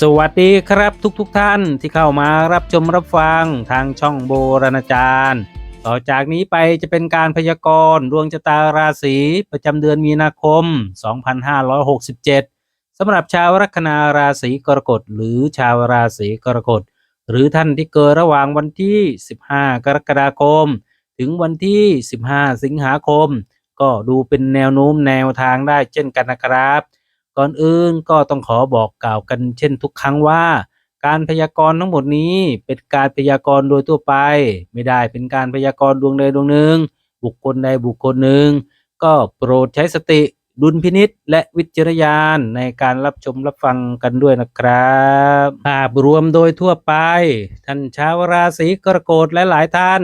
สวัสดีครับทุกๆทท่านที่เข้ามารับชมรับฟังทางช่องโบราณจารย์ ต่อจากนี้ไปจะเป็นการพยากรณ์ดวงชะตาราศีประจำเดือนมีนาคม 2567 สำหรับชาวลัคนาราศีกรกฎหรือชาวราศีกรกฎ หรือท่านที่เกิดระหว่างวันที่ 15 กรกฎาคม ถึงวันที่ 15 สิงหาคม ก็ดูเป็นแนวโน้มแนวทางได้เช่นกันนะครับ ก่อนอื่นก็ต้องขอบอกกล่าวกันเช่นทุกครั้งว่า การพยากรณ์ทั้งหมดนี้เป็นการพยากรณ์โดยทั่วไป ไม่ได้เป็นการพยากรณ์ดวงใดดวงหนึ่ง บุคคลใดบุคคลหนึ่ง ก็โปรดใช้สติดุลพินิษและวิจารณญาณในการรับชมรับฟังกันด้วยนะครับภาพรวมโดยทั่วไป ท่านชาวราศีกรกฎและหลายท่าน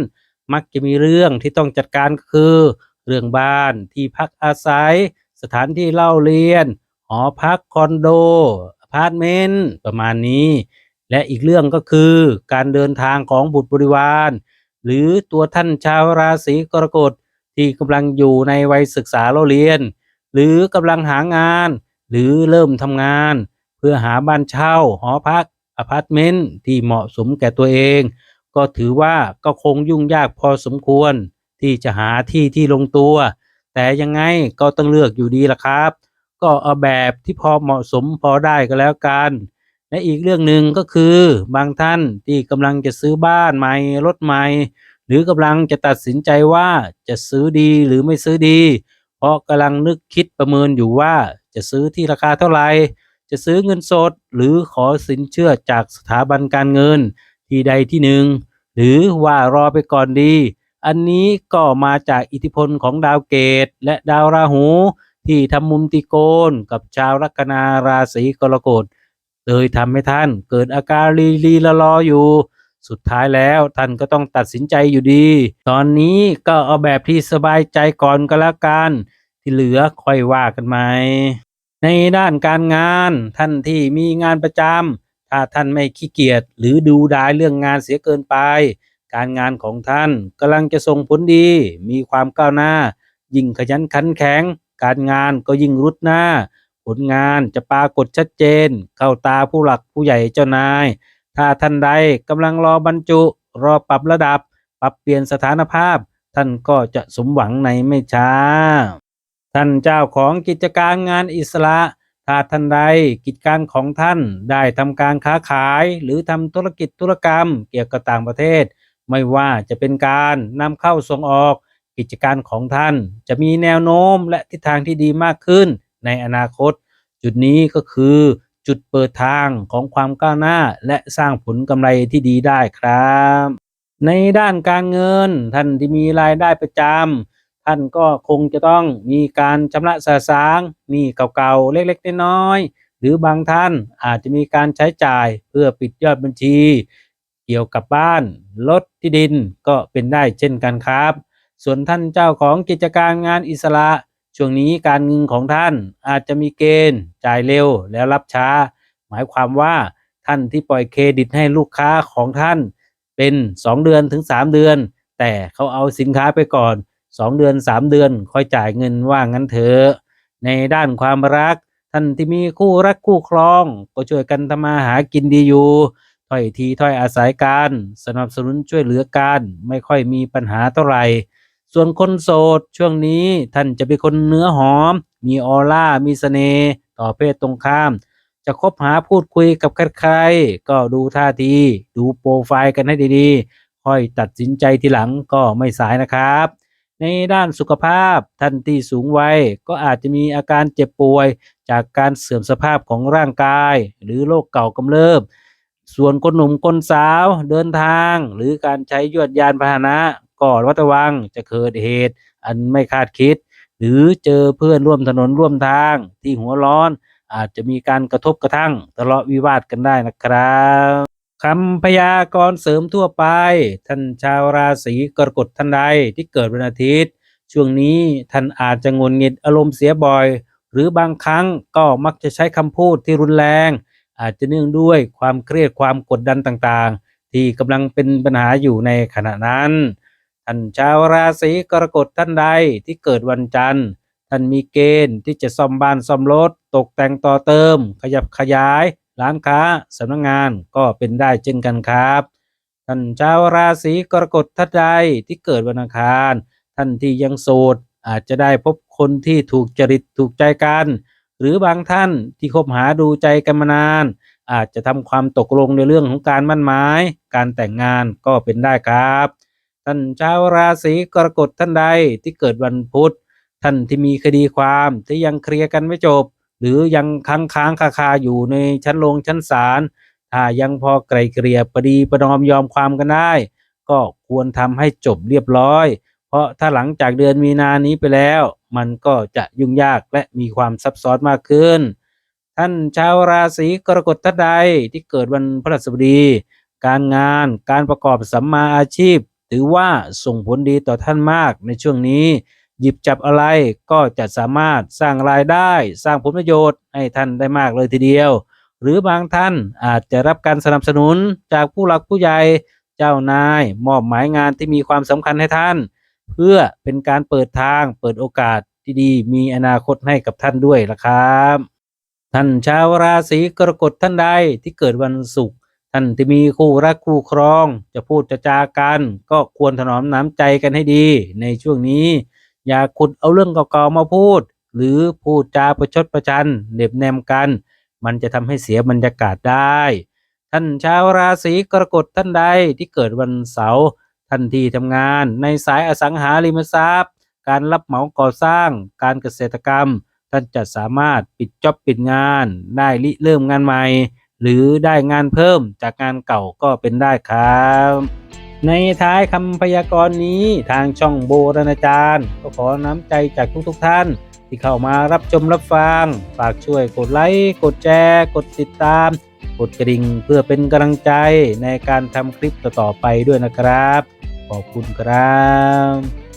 มักจะมีเรื่องที่ต้องจัดการก็คือ เรื่องบ้านที่พักอาศัย สถานที่เล่าเรียน หอพักคอนโดอพาร์ตเมนต์ประมาณนี้ และอีกเรื่องก็คือการเดินทางของบุตรบริวาร หรือตัวท่านชาวราศีกรกฎที่กำลังอยู่ในวัยศึกษาเล่าเรียน หรือกำลังหางาน หรือเริ่มทำงาน เพื่อหาบ้านเช่า หอพักอพาร์ตเมนต์ที่เหมาะสมแก่ตัวเอง ก็ถือว่าก็คงยุ่งยากพอสมควร ที่จะหาที่ที่ลงตัว แต่ยังไงก็ต้องเลือกอยู่ดีละครับ ก็เอาแบบที่พอเหมาะสมพอได้ก็แล้วกันและอีกเรื่องหนึ่งก็คือบางท่านที่กำลังจะซื้อบ้านใหม่รถใหม่หรือกำลังจะตัดสินใจว่าจะซื้อดีหรือไม่ซื้อดี เพราะกำลังนึกคิดประเมินอยู่ว่าจะซื้อที่ราคาเท่าไหร่จะซื้อเงินสดหรือขอสินเชื่อจากสถาบันการเงินที่ใดที่หนึ่ง หรือว่ารอไปก่อนดี อันนี้ก็มาจากอิทธิพลของดาวเกตและดาวราหู ที่ทำมุมติโกนกับชาวลัคนาราศีกรกฎเลยทำให้ท่านเกิดอาการลีลีละลออยู่ สุดท้ายแล้วท่านก็ต้องตัดสินใจอยู่ดี ตอนนี้ก็เอาแบบที่สบายใจก่อนก็แล้วกัน ที่เหลือค่อยว่ากันไหมในด้านการงานท่านที่มีงานประจำถ้าท่านไม่ขี้เกียจหรือดูดายเรื่องงานเสียเกินไป การงานของท่านกำลังจะส่งผลดี มีความก้าวหน้า ยิ่งขยันขันแข็ง การงานก็ยิ่งรุดหน้า ผลงานจะปรากฏชัดเจน เข้าตาผู้หลักผู้ใหญ่เจ้านาย ถ้าท่านใดกำลังรอบรรจุ รอปรับระดับ ปรับเปลี่ยนสถานภาพ ท่านก็จะสมหวังในไม่ช้า ท่านเจ้าของกิจการงานอิสระถ้าท่านใดกิจการของท่านได้ทำการค้าขาย หรือทำธุรกิจธุรกรรม เกี่ยวกับต่างประเทศ ไม่ว่าจะเป็นการนำเข้าส่งออก กิจการของท่าน จะมีแนวโน้มและทิศทางที่ดีมากขึ้นในอนาคต จุดนี้ก็คือจุดเปิดทางของความก้าวหน้าและสร้างผลกำไรที่ดีได้ครับ ในด้านการเงินท่านที่มีรายได้ประจำท่านก็คงจะต้องมีการชำระสาสางหนี้เก่าๆเล็กๆน้อยๆหรือบางท่านอาจจะมีการใช้จ่ายเพื่อปิดยอดบัญชี เกี่ยวกับบ้านรถที่ดินก็เป็นได้เช่นกันครับ ส่วนท่านเจ้าของกิจการงานอิสระ ช่วงนี้การเงินของท่านอาจจะมีเกณฑ์จ่ายเร็วแล้วรับช้า หมายความว่าท่านที่ปล่อยเครดิตให้ลูกค้าของท่าน เป็น 2 เดือนถึง 3 เดือน แต่เขาเอาสินค้าไปก่อน 2 เดือน 3 เดือน ค่อยจ่ายเงินว่างั้นเถอะในด้านความรัก ท่านที่มีคู่รักคู่ครอง ก็ช่วยกันทำมาหากินดีอยู่ถ้อยทีถ้อยอาศัยกันสนับสนุนช่วยเหลือกันไม่ค่อยมีปัญหาเท่าไหร่ ส่วนคนโสดช่วงนี้ท่านจะเป็นคนเนื้อหอม มีออร่า มีเสน่ห์ต่อเพศตรงข้าม จะคบหาพูดคุยกับใครๆก็ดูท่าที ดูโปรไฟล์กันให้ดีๆ ค่อยตัดสินใจทีหลังก็ไม่สายนะครับ ในด้านสุขภาพท่านที่สูงวัยก็อาจจะมีอาการเจ็บป่วย จากการเสื่อมสภาพของร่างกาย หรือโรคเก่ากำเริบส่วนคนหนุ่มคนสาวเดินทาง หรือการใช้ยวดยานพาหนะ ก็ระวัดระวังจะเกิดเหตุ อันไม่คาดคิด หรือเจอเพื่อนร่วมถนนร่วมทางที่หัวร้อน อาจจะมีการกระทบกระทั่งทะเลาะวิวาทกันได้นะครับคำพยากรณ์เสริมทั่วไป ท่านชาวราศีกรกฎท่านใดที่เกิดวันอาทิตย์ ช่วงนี้ท่านอาจจะงุนงิดอารมณ์เสียบ่อย หรือบางครั้งก็มักจะใช้คำพูดที่รุนแรง อาจจะเนื่องด้วยความเครียดความกดดันต่างๆ ที่กำลังเป็นปัญหาอยู่ในขณะนั้น ท่านชาวราศีกรกฎท่านใดที่เกิดวันจันทร์ ท่านมีเกณฑ์ที่จะซ่อมบ้านซ่อมรถ ตกแต่งต่อเติม ขยับขยาย ร้านค้าสำนักงานก็เป็นได้เช่นกันครับ ท่านชาวราศีกรกฎท่านใดที่เกิดวันอังคาร ท่านที่ยังโสดอาจจะได้พบคนที่ถูกจริตถูกใจกัน หรือบางท่านที่คบหาดูใจกันมานาน อาจจะทำความตกลงในเรื่องของการมั่นหมาย การแต่งงานก็เป็นได้ครับ ท่านชาวราศีกรกฎท่านใดที่เกิดวันพุธท่านที่มีคดีความที่ยังเคลียร์กันไม่จบ หรือยังค้างค้างคาคาอยู่ในชั้นลงชั้นศาลถ้ายังพอไกลเกลี่ยประดีประนอมยอมความกันได้ ก็ควรทำให้จบเรียบร้อย เพราะถ้าหลังจากเดือนมีนานี้ไปแล้ว มันก็จะยุ่งยากและมีความซับซ้อนมากขึ้น ท่านชาวราศีกรกฎท่านใดที่เกิดวันพฤหัสบดี การงานการประกอบสัมมาอาชีพ ถือว่าส่งผลดีต่อท่านมากในช่วงนี้ หยิบจับอะไรก็จะสามารถสร้างรายได้สร้างผลประโยชน์ให้ท่านได้มากเลยทีเดียว หรือบางท่านอาจจะรับการสนับสนุนจากผู้หลักผู้ใหญ่เจ้านายมอบหมายงานที่มีความสำคัญให้ท่าน เพื่อเป็นการเปิดทางเปิดโอกาสที่ดีมีอนาคตให้กับท่านด้วยละครับ ท่านชาวราศีกรกฎท่านใดที่เกิดวันศุกร์ ท่านที่มีคู่รักคู่ครอง จะพูดจะจากัน ก็ควรถนอมน้ำใจกันให้ดี ในช่วงนี้ อย่าขุดเอาเรื่องเก่าๆมาพูด หรือพูดจาประชดประชันเหน็บแนมกัน มันจะทำให้เสียบรรยากาศได้ ท่านชาวราศีกรกฎท่านใดที่เกิดวันเสาร์ท่านที่ทำงานในสายอสังหาริมทรัพย์ การรับเหมาก่อสร้าง การเกษตรกรรม ท่านจะสามารถปิดจ็อบปิดงาน ได้ริเริ่มงานใหม่ หรือได้งานเพิ่มจากงานเก่าก็เป็นได้ครับ ในท้ายคำพยากรณ์นี้ทางช่องโบราณจารย์ ก็ขอน้ำใจจากทุกๆท่าน ที่เข้ามารับชมรับฟัง ฝากช่วยกดไลค์กดแชร์กดติดตาม กดกระดิ่งเพื่อเป็นกำลังใจในการทำคลิปต่อๆไปด้วยนะครับ ขอบคุณครับ